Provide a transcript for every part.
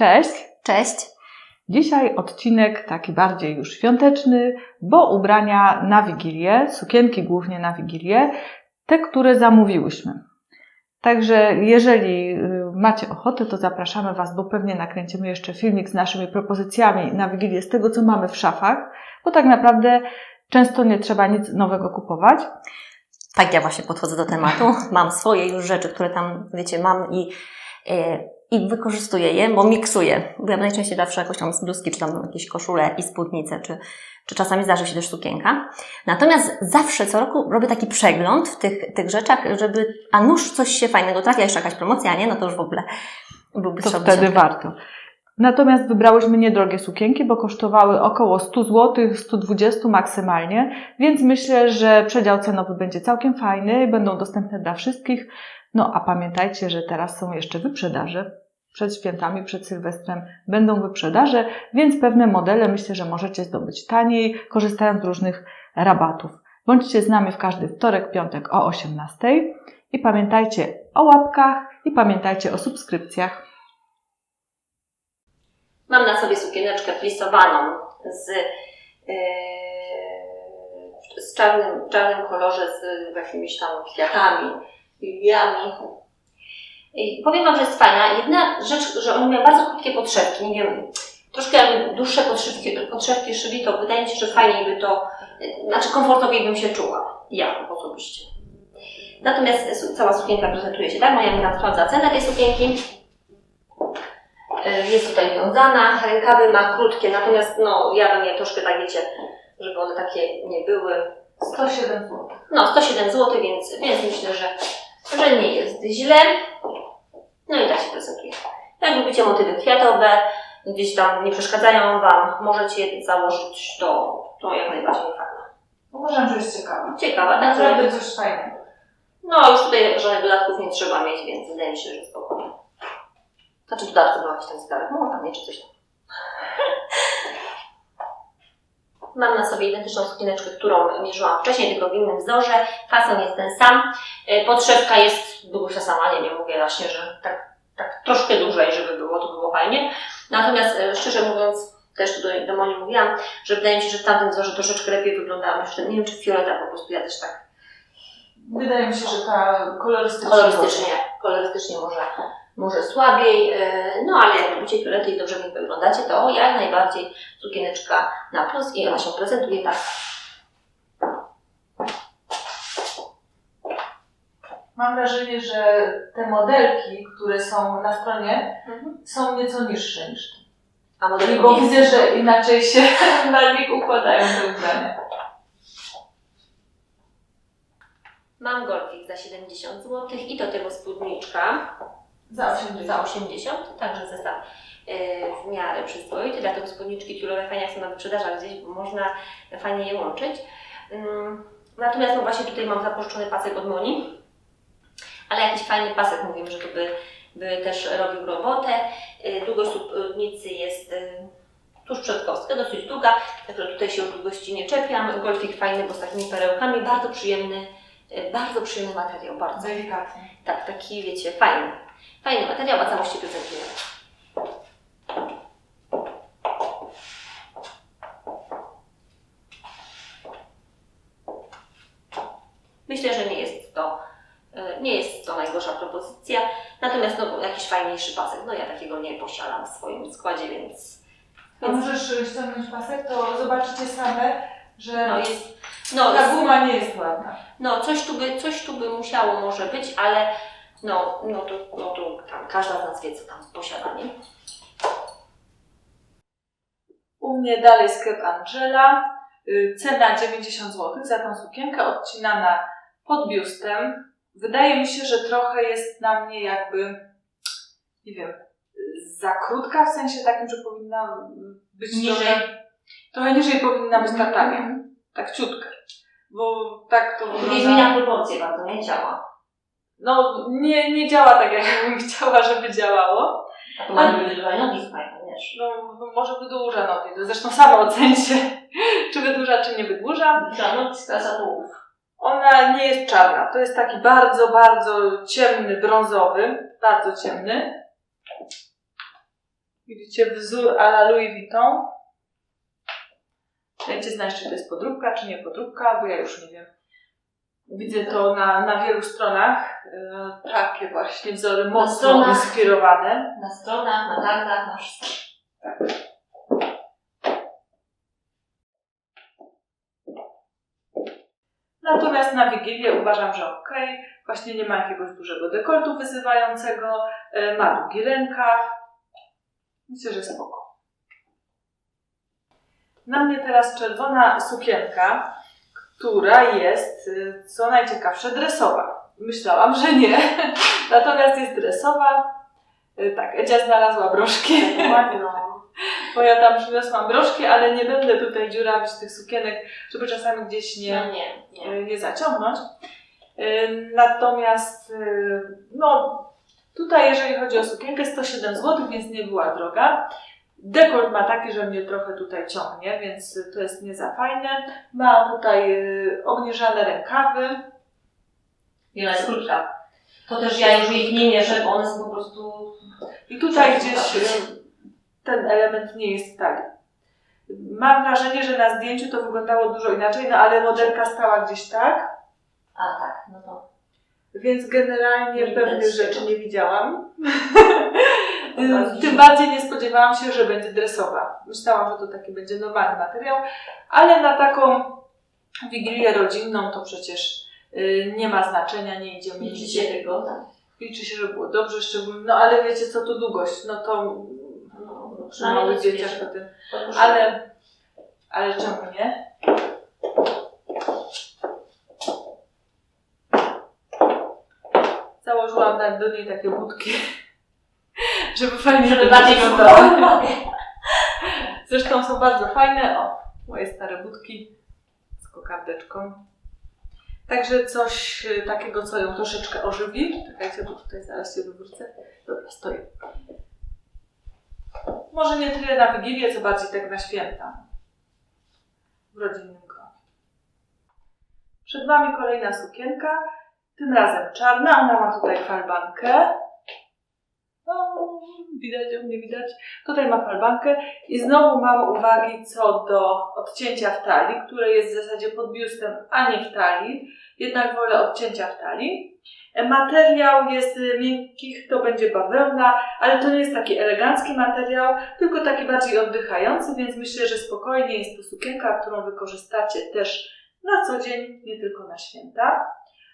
Cześć! Cześć. Dzisiaj odcinek taki bardziej już świąteczny, bo ubrania na Wigilię, sukienki głównie na Wigilię, te, które zamówiłyśmy. Także jeżeli y, macie ochotę, to zapraszamy Was, bo pewnie nakręcimy jeszcze filmik z naszymi propozycjami na Wigilię z tego, co mamy w szafach, bo tak naprawdę często nie trzeba nic nowego kupować. Tak ja właśnie podchodzę do tematu. Mam swoje już rzeczy, które tam, wiecie, mam i, e, i wykorzystuję je, bo miksuję. Bo ja najczęściej zawsze jakoś tam z bluzki, czy tam jakieś koszule i spódnice, czy, czy czasami zdarzy się też sukienka. Natomiast zawsze co roku robię taki przegląd w tych, tych rzeczach, żeby, a nuż coś się fajnego trafia, jeszcze jakaś promocja, nie? No to już w ogóle byłby To wtedy warto. Natomiast wybrałyśmy niedrogie sukienki, bo kosztowały około 100 zł, 120 maksymalnie, więc myślę, że przedział cenowy będzie całkiem fajny, będą dostępne dla wszystkich. No a pamiętajcie, że teraz są jeszcze wyprzedaże. Przed świętami, przed Sylwestrem będą wyprzedaże, więc pewne modele myślę, że możecie zdobyć taniej, korzystając z różnych rabatów. Bądźcie z nami w każdy wtorek, piątek o 18 i pamiętajcie o łapkach i pamiętajcie o subskrypcjach. Mam na sobie sukieneczkę plisowaną z, yy, z czarnym, czarnym kolorze z jakimiś tam kwiatami, liliami. Powiem Wam, że jest fajna. Jedna rzecz, że on miał bardzo krótkie podszewki, nie wiem, troszkę jakby dłuższe podszewki, podszewki szyli, to wydaje mi się, że fajniej by to, znaczy komfortowiej bym się czuła. Ja osobiście. Natomiast cała sukienka prezentuje się tak, moja mina sprawdza cenę tej sukienki. Y, Jest tutaj wiązana, rękawy ma krótkie, natomiast no ja bym je troszkę tak wiecie, żeby one takie nie były. 107 zł. No 107 zł, więc, więc myślę, że, że nie jest źle. No i tak się prezentuje. Jak lubicie motywy kwiatowe, gdzieś tam nie przeszkadzają Wam, możecie je założyć, to, to jak najbardziej fajne. Uważam, że jest ciekawa. Ciekawa, tak? Naprawdę coś fajnego. no już tutaj żadnych dodatków nie trzeba mieć, więc wydaje mi się, że spokojnie. Znaczy dodatków do jakichś tam skarbek, no tam nie czy coś tam. Mam na sobie identyczną sukieneczkę, którą mierzyłam wcześniej, tylko w innym wzorze. Fason jest ten sam. E, Podszewka jest długość ta sama, nie wiem, mówię właśnie, że tak, tak troszkę dłużej, żeby było, to było fajnie. Natomiast e, szczerze mówiąc, też tu do, do Moni mówiłam, że wydaje mi się, że w tamtym wzorze troszeczkę lepiej wyglądałam niż w tym. Nie wiem, czy fioleta po prostu, ja też tak Wydaje mi się, że ta kolorystyczna. kolorystycznie, kolorystycznie może, może słabiej, e, no ale jak lubicie fiolety i dobrze w nich wyglądacie, to jak najbardziej sukieneczka na plus i ona się prezentuje tak. Mam wrażenie, że te modelki, które są na stronie, są nieco niższe niż te. A model I bo widzę, że inaczej się na nich układają te ubrania. Mam golfik za 70 zł i do tego spódniczka Za 80. za 80, także zestaw e, w miarę przyzwoity. Dlatego spódniczki tulowe fajnie są na wyprzedażach gdzieś, bo można fajnie je łączyć. Ym, Natomiast no właśnie tutaj mam zapożyczony pasek od Moni, ale jakiś fajny pasek, mówimy, że to by, by też robił robotę. Y, Długość spódnicy jest y, tuż przed kostkę, dosyć długa, także tutaj się o długości nie czepiam. Golfik fajny, bo z takimi perełkami, bardzo przyjemny, bardzo przyjemny materiał, bardzo. Delikatnie. Tak, taki wiecie, fajny. Fajny materiał, a całości prezentuje. Myślę, że nie jest to, e, nie jest to najgorsza propozycja. Natomiast no, jakiś fajniejszy pasek, no ja takiego nie posiadam w swoim składzie, więc, A możesz y, ściągnąć pasek, to zobaczycie same, że no jest, no, ta guma nie jest ładna. no coś, tu by, coś tu by musiało może być, ale no, no to, no to tam każda z nas wie, co tam posiada, nie? U mnie dalej sklep Angela. Y, Cena 90 zł za tą sukienkę odcinana pod biustem. Wydaje mi się, że trochę jest na mnie jakby, nie wiem, y, za krótka, w sensie takim, że powinna być Niżej. Trochę, trochę niżej powinna być Mhm. Tak ciutkę. Bo tak to Nie wygląda. zmienia proporcje bardzo, nie działa. No nie, nie działa tak, jak bym chciała, żeby działało. A to niby dużo nogi, wiesz. No, może wydłuża nogi. To zresztą sama ocencie, czy wydłuża, czy nie wydłuża. Duża nogi skraca tułów. Ona nie jest czarna. To jest taki bardzo, bardzo ciemny, brązowy. Bardzo ciemny. Widzicie wzór a la Louis Vuitton. Dajcie znać, czy to jest podróbka, czy nie podróbka, bo ja już nie wiem. Widzę to na, na wielu stronach. e, takie właśnie wzory mocno stronach. inspirowane. Na stronach, na targach, na wszystkim. Natomiast na Wigilię uważam, że ok. Właśnie nie ma jakiegoś dużego dekoltu wyzywającego, e, ma długi rękaw. Myślę, że spoko. Na mnie teraz czerwona sukienka, która jest, e, co najciekawsze, dresowa. Myślałam, że nie. Natomiast jest dresowa. E, Tak, Edzia znalazła broszki. Ładno. Bo ja tam przyniosłam broszki, ale nie będę tutaj dziurawić tych sukienek, żeby czasami gdzieś nie, No nie, nie. y, nie zaciągnąć. Y, Natomiast, y, no, tutaj jeżeli chodzi o sukienkę, 107 zł, więc nie była droga. Dekolt ma taki, że mnie trochę tutaj ciągnie, więc to jest nie za fajne. Ma tutaj y, obniżane rękawy. Wiele jest krótka. To też ja już ich nie mierzę, bo one są po prostu... I tutaj gdzieś y, ten element nie jest w talii. Mam wrażenie, że na zdjęciu to wyglądało dużo inaczej, no ale modelka stała gdzieś tak, A tak, no to... Więc generalnie Nie pewnych rzeczy nie widziałam. Tym bardziej nie spodziewałam się, że będzie dresowa. Myślałam, że to taki będzie normalny materiał, ale na taką wigilię rodzinną to przecież y, nie ma znaczenia, nie idziemy Liczy nigdzie. się tylko, tak. Liczy się, że było dobrze, szczególnie, no ale wiecie co to długość, no to No, przy małych dzieciach to tym. Ale, ale czemu nie? Założyłam do niej takie budki, żeby fajnie Żeby bardziej. Zresztą są bardzo fajne. O, moje stare budki z kokardeczką. Także coś y, takiego, co ją troszeczkę ożywi. Czekajcie, bo tutaj zaraz się wywrócę. Dobra, stoję. Może nie tyle na Wigilię, co bardziej tak na święta. W rodzinnym gronie. Przed Wami kolejna sukienka. Tym razem czarna. Ona ma tutaj falbankę. O, widać ją, nie widać. Tutaj ma falbankę. I znowu mam uwagi co do odcięcia w talii, które jest w zasadzie pod biustem, a nie w talii. Jednak wolę odcięcia w talii. E, Materiał jest y, miękkich, to będzie bawełna, ale to nie jest taki elegancki materiał, tylko taki bardziej oddychający, więc myślę, że spokojnie jest to sukienka, którą wykorzystacie też na co dzień, nie tylko na święta.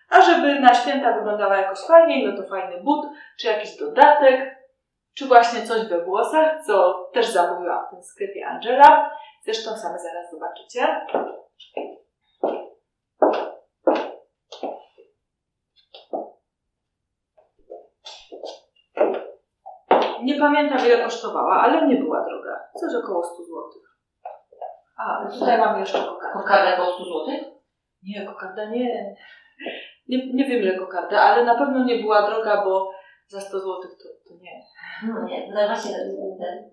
A żeby na święta wyglądała jakoś fajniej, no to fajny but, czy jakiś dodatek, czy właśnie coś we włosach, co też zamówiłam w tym sklepie Angela. Zresztą same zaraz zobaczycie. Nie pamiętam ile kosztowała, ale nie była droga. Coś około 100 zł. A, tutaj mam jeszcze kokardę. Kokarda koło 100 zł? Nie, kokarda nie. Nie. Nie wiem ile kokarda, ale na pewno nie była droga, bo za 100 zł to, to nie. No nie, no właśnie ten.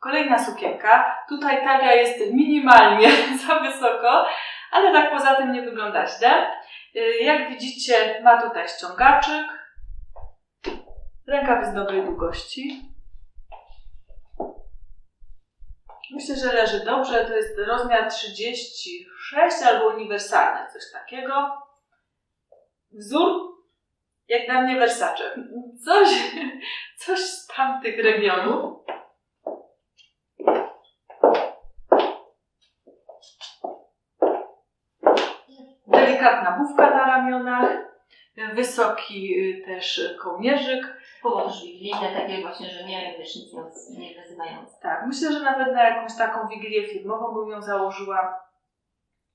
Kolejna sukienka. Tutaj talia jest minimalnie za wysoko, ale tak poza tym nie wygląda źle. Y, Jak widzicie, ma tutaj ściągaczyk. Rękaw jest dobrej długości. Myślę, że leży dobrze. To jest rozmiar 36 albo uniwersalny, coś takiego. Wzór jak dla mnie Versace. Coś, coś z tamtych regionów. Delikatna bufka na ramionach, wysoki y, też kołnierzyk. Położysz wigilijne takie właśnie, że nie wiesz, nic nie, wyzywające. Tak, myślę, że nawet na jakąś taką wigilię filmową bym ją założyła,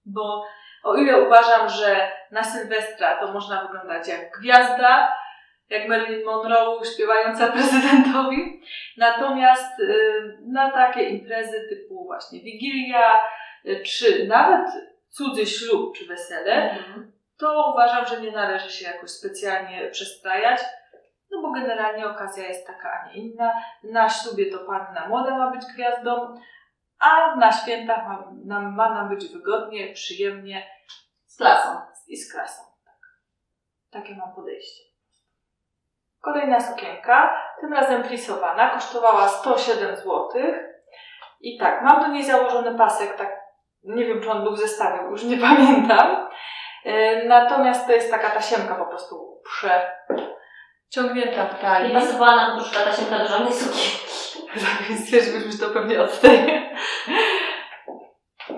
bo o ile uważam, że na Sylwestra to można wyglądać jak gwiazda, jak Marilyn Monroe śpiewająca prezydentowi, natomiast y, na takie imprezy typu właśnie Wigilia, y, czy nawet cudzy ślub, czy wesele, Mhm. to uważam, że nie należy się jakoś specjalnie przestrajać, bo generalnie okazja jest taka, a nie inna. Na ślubie to panna młoda ma być gwiazdą, a na świętach ma nam, ma nam być wygodnie, przyjemnie Z klasą. i z klasą. Tak. Takie mam podejście. Kolejna sukienka, tym razem plisowana, kosztowała 107 zł. I tak, mam do niej założony pasek, tak nie wiem czy on był w zestawie, już nie pamiętam. E, Natomiast to jest taka tasiemka po prostu przeciągnięta w talii. pasowała nam ta tasiemka do żadnej sukienki. Tak, więc stwierdziliśmy, że to pewnie od tej.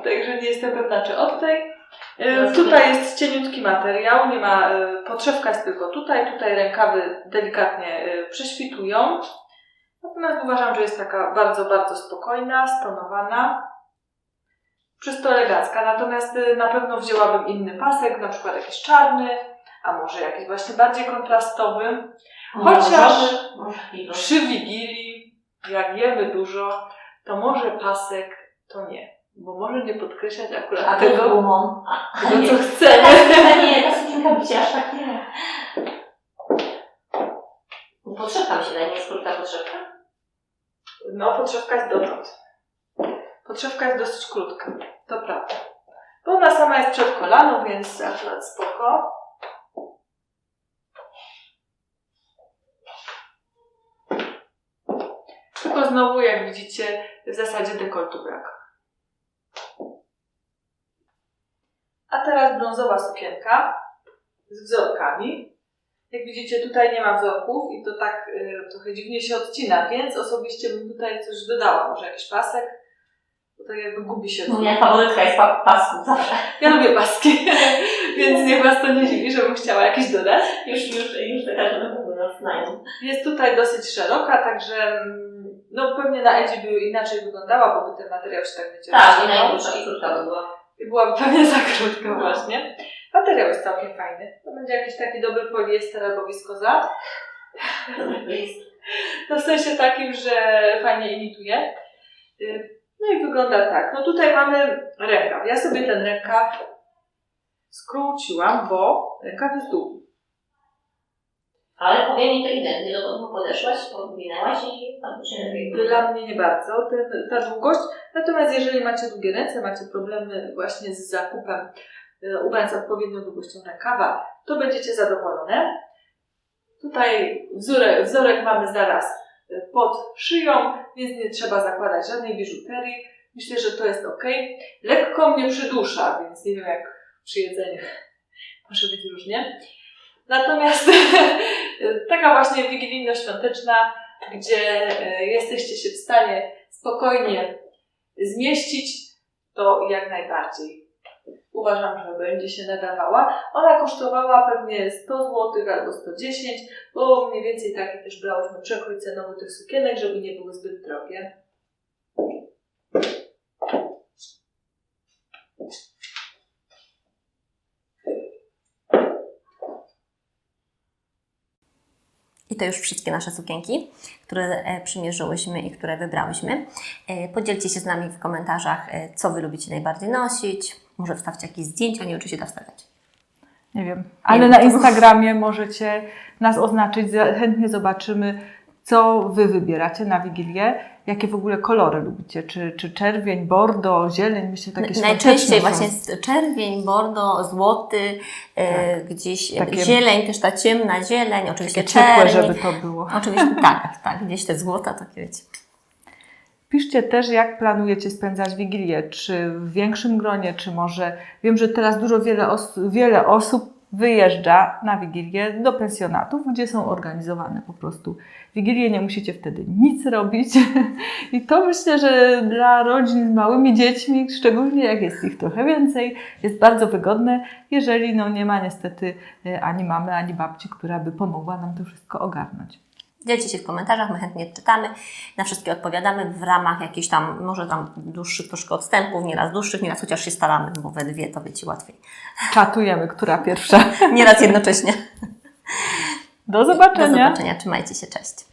Także nie jestem pewna, czy od tej. E, Tutaj jest cieniutki materiał, nie ma, e, podszewka jest tylko tutaj, tutaj rękawy delikatnie e, prześwitują. Natomiast uważam, że jest taka bardzo, bardzo spokojna, stonowana, czysto elegancka. Natomiast na pewno wzięłabym inny pasek, na przykład jakiś czarny, a może jakiś właśnie bardziej kontrastowy. Chociaż- piwo. Przy Wigilii, jak jemy dużo, to może pasek to nie. Bo może nie podkreślać A akurat z tego, gumą. A, a tego co chcemy. sukienka nie, ta sukienka bycie aż tak nie. Podszewka mi się daje, nie jest krótka podszewka? No, podszewka jest dotąd. Podszewka jest dosyć krótka, to prawda. Bo ona sama jest przed kolaną, więc akurat spoko. Tylko znowu, jak widzicie, w zasadzie dekoltu brak. A teraz brązowa sukienka z wzorkami. Jak widzicie, tutaj nie ma wzorków i to tak y, trochę dziwnie się odcina, więc osobiście bym tutaj coś dodała, może jakiś pasek, bo tak jakby gubi się. Moja faworytka jest pa pasków zawsze. Ja lubię paski, Was to nie dziwi, żebym chciała jakieś dodać. Już, już, już za każdym razem nas znają. Jest tutaj dosyć szeroka, także mm, no pewnie na Edzi by inaczej wyglądała, bo by ten materiał się tak wiecie Tak, i i krótka by była. I byłaby pewnie za krótka właśnie. Materiał jest całkiem fajny. To będzie jakiś taki dobry poliester albo wiskoza. No w sensie takim, że fajnie imituje. Y, No i wygląda tak. No tutaj mamy rękaw. Ja sobie ten rękaw skróciłam, bo rękaw jest długi. Ale powiem inteligentnie, dokąd podeszłaś, podwinęłaś i lepiej Dla mnie nie bardzo ten, ta długość. Natomiast jeżeli macie długie ręce, macie problemy właśnie z zakupem y, ubrań z odpowiednią długością rękawa, to będziecie zadowolone. Tutaj wzorek, wzorek mamy zaraz y, pod szyją, więc nie trzeba zakładać żadnej biżuterii. Myślę, że to jest ok. Lekko mnie przydusza, więc nie wiem jak przy jedzeniu może być różnie. Natomiast taka właśnie wigilijno-świąteczna, gdzie e, jesteście się w stanie spokojnie zmieścić, to jak najbardziej. Uważam, że będzie się nadawała. Ona kosztowała pewnie 100 zł albo 110, bo mniej więcej taki też brałyśmy przekrój cenowy tych sukienek, żeby nie były zbyt drogie. I to już wszystkie nasze sukienki, które e, przymierzyłyśmy i które wybrałyśmy. E, Podzielcie się z nami w komentarzach, e, co Wy lubicie najbardziej nosić. Może wstawcie jakieś zdjęcia, nie się da wstawiać. Nie wiem. Ale wiem, na Instagramie możecie nas oznaczyć. Chętnie zobaczymy, co Wy wybieracie na Wigilię. Jakie w ogóle kolory lubicie? Czy, czy czerwień, bordo, zieleń? Myślę, takie N- Najczęściej świąteczne są. właśnie jest czerwień, bordo, złoty, e, gdzieś Takie- zieleń, też ta ciemna zieleń, oczywiście Takie ciepłe, czerń. żeby to było. Oczywiście tak, tak, gdzieś te złota, takie wiecie. Piszcie też, jak planujecie spędzać Wigilię. Czy w większym gronie, czy może... Wiem, że teraz dużo, wiele, os wiele osób wyjeżdża na Wigilię do pensjonatów, gdzie są organizowane po prostu Wigilie. Nie musicie wtedy nic robić. I to myślę, że dla rodzin z małymi dziećmi, szczególnie jak jest ich trochę więcej, jest bardzo wygodne, jeżeli no, nie ma niestety e, ani mamy, ani babci, która by pomogła nam to wszystko ogarnąć. Dzielcie się w komentarzach, my chętnie czytamy, na wszystkie odpowiadamy w ramach jakichś tam, może tam dłuższych troszkę odstępów, nieraz dłuższych, nieraz chociaż się staramy, bo we dwie to wiecie łatwiej. Czatujemy, która pierwsza. Nieraz jednocześnie. Do zobaczenia. Do zobaczenia, trzymajcie się, cześć.